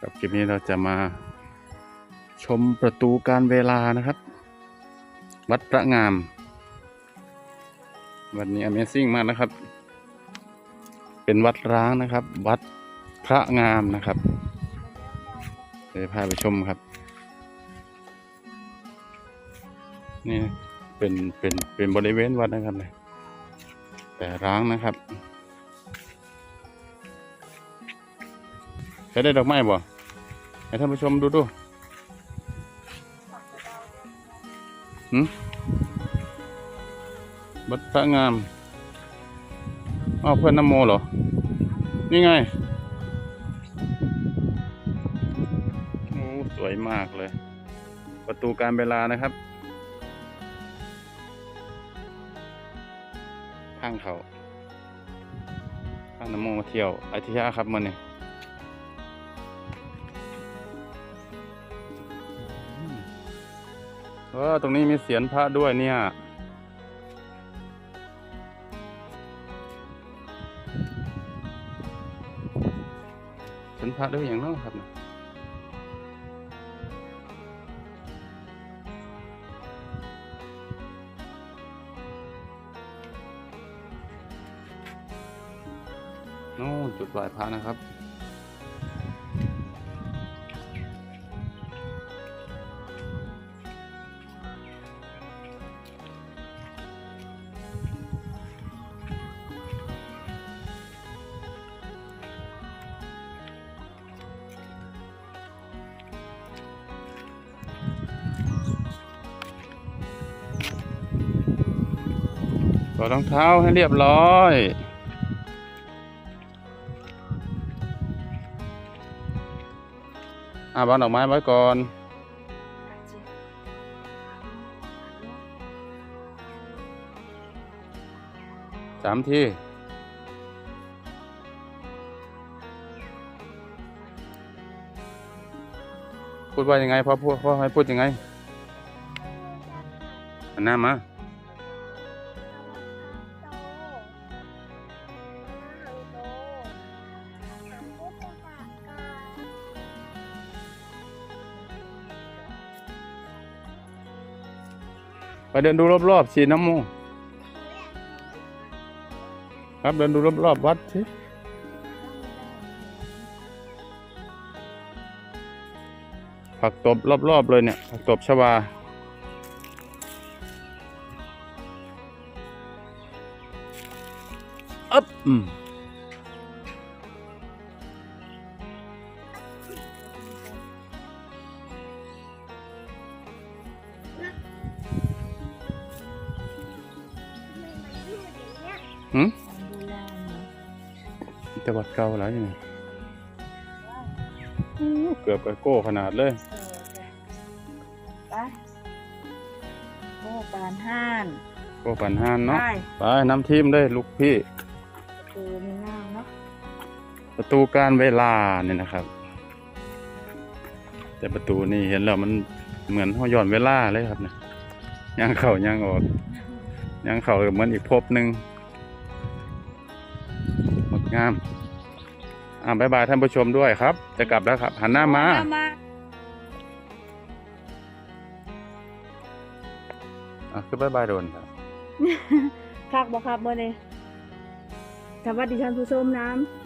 กับคลิปนี้เราจะมาชมประตูการเวลานะครับ วัดพระงาม วันนี้ Amazing มากนะครับ เป็นวัดร้างนะครับ วัดพระงามนะครับเดี๋ยวพาไปชมครับ นี่เป็นเป็นเป็นบริเวณวัดนะครับเนี่ยแต่ร้างนะครับ ใช้ได้ดอกไม้บ่ให้ท่านผู้ชมดูดูหืมวัดพระงามอ้าวเพื่อนน้ำโมเหรอ นี่ไง โอ้ สวยมากเลย ประตูการเวลานะครับ ข้างเขาข้างน้ำโมมาเที่ยวอาทิตย์ครับมันเนี่เออตรงนี้มีเสียนพระด้วยเนี่ย เสียนพระด้วยอย่างนั้นครับนี่ยโน่นจุดไหว้พระนะครับ ถอดรองเท้าให้เรียบร้อยอ่าวางดอกไม้ไว้ก่อนสามทีพูดว่ายังไงพ่อพูดพ่อให้พูดยังไงหันหน้ามา เดินดูรอบๆสีน้ำมูครับเดินดูรอบๆวัดสิผักตบรอบๆเลยเนี่ยผักตบชวาอ๊บอืม หืมแต่วัดเก่าแล้วยังไงอู้เกือบกับโก้ขนาดเลยไปโอ้ปานห้านโก้ปันห้านไปเนาะ ไปน้ำทีมเลยลูกพี่คือมีน้ำเนาะ ประตูการเวลาเนี่ยนะครับ แต่ประตูนี่เห็นแล้วมันเหมือนเขาย้อนเวลาเลยครับเนี่ยย่างเข่าย่างออกย่างเข่าเหมือนอีกภพหนึ่ง งดงามอ่าบายบายท่านผู้ชมด้วยครับ จะกลับแล้วครับ หันหน้ามา หน้ามาอะคือบายบายโดนครับ คักบ่ครับเมื่อนี้สวัสดีท่านผู้ชมน้ำ